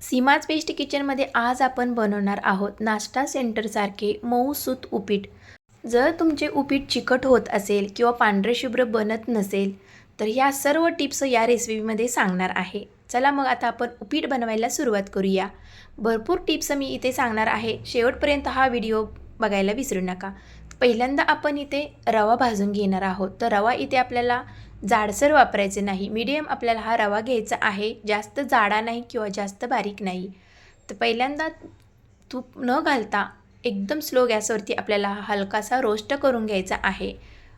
Seema's best किचनमध्ये आज आपण बनवणार आहोत नाश्ता सेंटरसारखे मऊसूत उपीट. जर तुमचे उपीट चिकट होत असेल किंवा पांढरे शुभ्र बनत नसेल तर ह्या सर्व टिप्स या रेसिपीमध्ये सांगणार आहे. चला मग आता आपण उपीट बनवायला सुरुवात करूया. भरपूर टिप्स मी इथे सांगणार आहे. शेवटपर्यंत हा व्हिडिओ बघायला विसरू नका. पहिल्यांदा आपण इथे रवा भाजून घेणार आहोत. तर रवा इथे आपल्याला जाडसर वापरायचे नाही. मीडियम आपल्याला हा रवा घ्यायचा आहे. जास्त जाडा नाही किंवा जास्त बारीक नाही. तर पहिल्यांदा तूप न घालता एकदम स्लो गॅसवरती आपल्याला हा हलकासा रोस्ट करून घ्यायचा आहे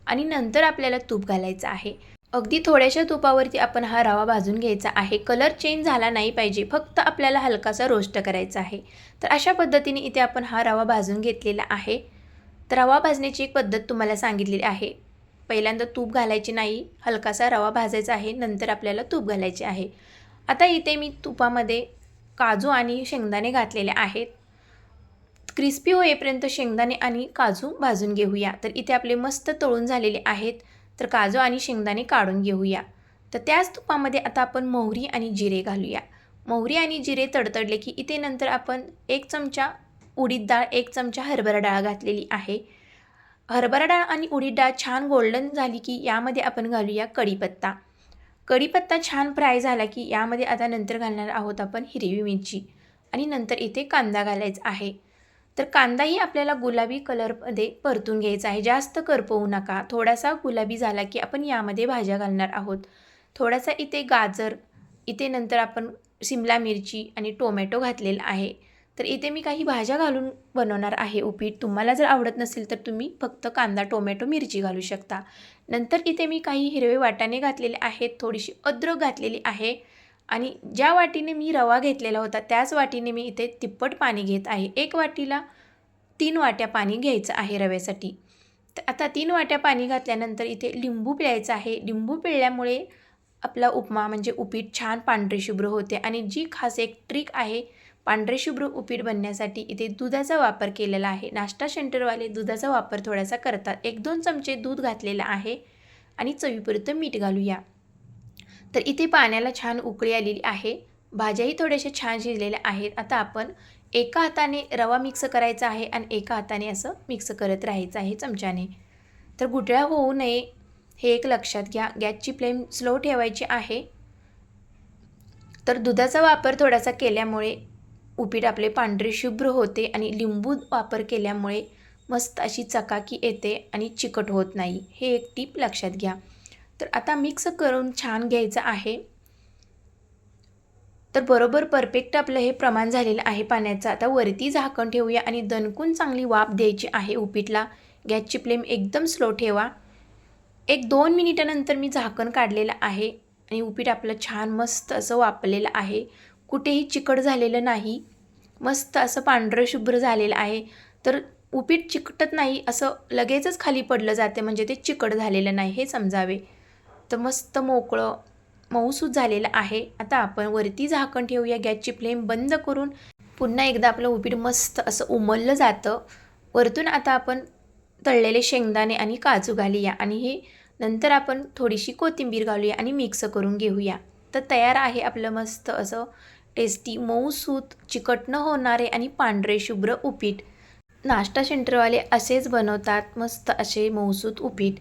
आणि नंतर आपल्याला तूप घालायचं आहे. अगदी थोड्याशा तुपावरती आपण हा रवा भाजून घ्यायचा आहे. कलर चेंज झाला नाही पाहिजे. फक्त आपल्याला हलकासा रोस्ट करायचा आहे. तर अशा पद्धतीने इथे आपण हा रवा भाजून घेतलेला आहे. तर रवा भाजण्याची एक पद्धत तुम्हाला सांगितलेली आहे. पहिल्यांदा तूप घालायचे नाही हलकासा रवा भाजायचा आहे नंतर आपल्याला तूप घालायचे आहे. आता इथे मी तुपामध्ये काजू आणि शेंगदाणे घातलेले आहेत. क्रिस्पी होईपर्यंत शेंगदाणे आणि काजू भाजून घेऊया. तर इथे आपले मस्त तळून झालेले आहेत. तर काजू आणि शेंगदाणे काढून घेऊया. तर त्याच तुपामध्ये आता आपण मोहरी आणि जिरे घालूया. मोहरी आणि जिरे तडतडले की इथे नंतर आपण एक चमचा उडीद डाळ एक चमचा हरभरा डाळ घातलेली आहे. हरभरा डाळ आणि उडीद डाळ छान गोल्डन झाली की यामध्ये आपण घालूया कढीपत्ता. कढीपत्ता छान फ्राय झाला की यामध्ये आता नंतर घालणार आहोत आपण हिरवी मिरची आणि नंतर इथे कांदा घालायचा आहे. तर कांदाही आपल्याला गुलाबी कलरमध्ये परतून घ्यायचा आहे. जास्त करपवू नका. थोडासा गुलाबी झाला की आपण यामध्ये भाज्या घालणार आहोत. थोडासा इथे गाजर इथे नंतर आपण शिमला मिरची आणि टोमॅटो घातलेला आहे. तर इथे मी काही भाज्या घालून बनवणार आहे उपीट. तुम्हाला जर आवडत नसेल तर तुम्ही फक्त कांदा टोमॅटो मिरची घालू शकता. नंतर इथे मी काही हिरवे वाटाणे घातलेले आहेत थोडीशी अद्रक घातलेली आहे आणि ज्या वाटीने मी रवा घेतलेला होता त्याच वाटीने मी इथे तिप्पट पाणी घेत आहे. एक वाटीला तीन वाट्या पाणी घ्यायचं आहे रव्यासाठी. तर आता तीन वाट्या पाणी घातल्यानंतर इथे लिंबू पिळायचं आहे. लिंबू पिळल्यामुळे आपला उपमा म्हणजे उपीट छान पांढरी शुभ्र होते आणि जी खास एक ट्रिक आहे पांढरे शुभ्र उपीट बनण्यासाठी इथे दुधाचा वापर केलेला आहे. नाश्ता सेंटरवाले दुधाचा वापर थोडासा करतात. एक दोन चमचे दूध घातलेलं आहे आणि चवीपुरतं मीठ घालूया. तर इथे पाण्याला छान उकळी आलेली आहे. भाज्याही थोड्याशा छान शिजलेल्या आहेत. आता आपण एका हाताने रवा मिक्स करायचा आहे आणि एका हाताने असं मिक्स करत राहायचं आहे चमच्याने. तर गुटळ्या होऊ नये हे एक लक्षात घ्या. गॅसची फ्लेम स्लो ठेवायची आहे. तर दुधाचा वापर थोडासा केल्यामुळे उपीट आपले पांढरे शुभ्र होते आणि लिंबू वापर केल्यामुळे मस्त अशी चकाकी येते आणि चिकट होत नाही. हे एक टीप लक्षात घ्या. तर आता मिक्स करून छान घ्यायचं आहे. तर बरोबर परफेक्ट आपलं हे प्रमाण झालेलं आहे पाण्याचं. आता वरती झाकण ठेवूया आणि दणकून चांगली वाफ द्यायची आहे उपीटला. गॅसची फ्लेम एकदम स्लो ठेवा. एक दोन मिनिटानंतर मी झाकण काढलेलं आहे आणि उपीट आपलं छान मस्त असं वापरलेलं आहे. कुठेही चिकट झालेलं नाही मस्त असं पांढरं शुभ्र झालेलं आहे तर उपीट चिकटत नाही असं लगेचच खाली पडलं जाते म्हणजे ते चिकट झालेलं नाही हे समजावे. तर मस्त मोकळं मऊसूत झालेलं आहे. आता आपण वरती झाकण ठेवूया गॅसची फ्लेम बंद करून पुन्हा एकदा आपलं उपीट मस्त असं उमललं जातं. वरतून आता आपण तळलेले शेंगदाणे आणि काजू घालूया आणि हे नंतर आपण थोडीशी कोथिंबीर घालूया आणि मिक्स करून घेऊया. तर तयार आहे आपलं मस्त असं टेस्टी मऊसूत चिकट न होणारे आणि पांढरे शुभ्र उपीट. नाश्ता सेंटरवाले असेच बनवतात मस्त असे मऊसूत उपीट.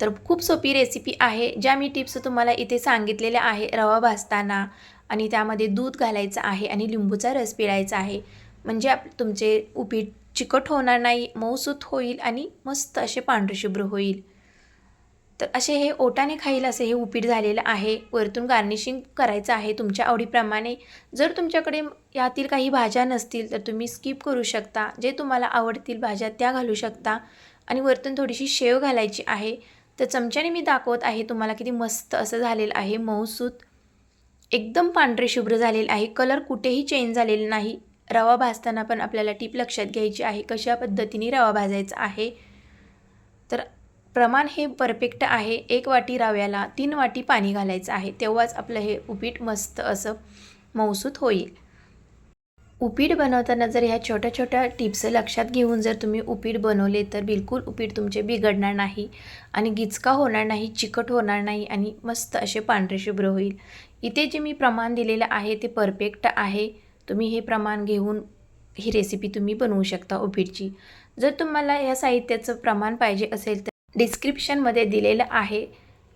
तर खूप सोपी रेसिपी आहे ज्या मी टिप्स तुम्हाला इथे सांगितलेल्या आहे रवा भाजताना. आणि त्यामध्ये दूध घालायचं आहे आणि लिंबूचा रस पिळायचा आहे. म्हणजे आप तुमचे उपीट चिकट होणार नाही मऊसूत होईल आणि मस्त असे पांढरे शुभ्र होईल. तर असे हे ओटाने खाईल असे हे उपीट झालेलं आहे. वरतून गार्निशिंग करायचं आहे तुमच्या आवडीप्रमाणे. जर तुमच्याकडे यातील काही भाज्या नसतील तर तुम्ही स्किप करू शकता. जे तुम्हाला आवडतील भाज्या त्या घालू शकता. आणि वरतून थोडीशी शेव घालायची आहे. तर चमच्याने मी दाखवत आहे तुम्हाला किती मस्त असं झालेलं आहे मऊसूत. एकदम पांढरे शुभ्र झालेलं आहे. कलर कुठेही चेंज झालेला नाही. रवा भाजताना पण आपल्याला टीप लक्षात घ्यायची आहे. कशा पद्धतीने रवा भाजायचा आहे. तर प्रमाण हे परफेक्ट आहे. एक वाटी रव्याला तीन वाटी पाणी घालायचं आहे. तेव्हाच आपलं हे उपीट मस्त असं मऊसूत होईल. उपीट बनवताना जर ह्या छोट्या छोट्या टिप्स लक्षात घेऊन जर तुम्ही उपीट बनवले तर बिलकुल उपीट तुमचे बिघडणार नाही आणि गिचका होणार नाही चिकट होणार नाही आणि मस्त असे पांढरे शुभ्र होईल. इथे जे मी प्रमाण दिलेलं आहे ते परफेक्ट आहे. तुम्ही हे प्रमाण घेऊन ही रेसिपी तुम्ही बनवू शकता उपीटची. जर तुम्हाला या साहित्याचं प्रमाण पाहिजे असेल तर डिस्क्रिप्शनमध्ये दिलेलं आहे.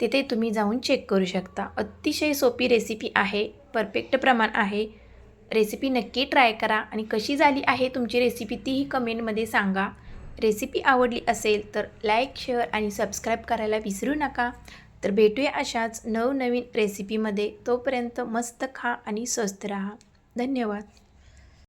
तिथे तुम्ही जाऊन चेक करू शकता. अतिशय सोपी रेसिपी आहे. परफेक्ट प्रमाण आहे. रेसिपी नक्की ट्राय करा आणि कशी झाली आहे तुमची रेसिपी तीही कमेंटमध्ये सांगा. रेसिपी आवडली असेल तर लाईक शेअर आणि सबस्क्राईब करायला विसरू नका. तर भेटूया अशाच नवनवीन रेसिपीमध्ये तोपर्यंत मस्त खा आणि स्वस्त राहा. धन्यवाद.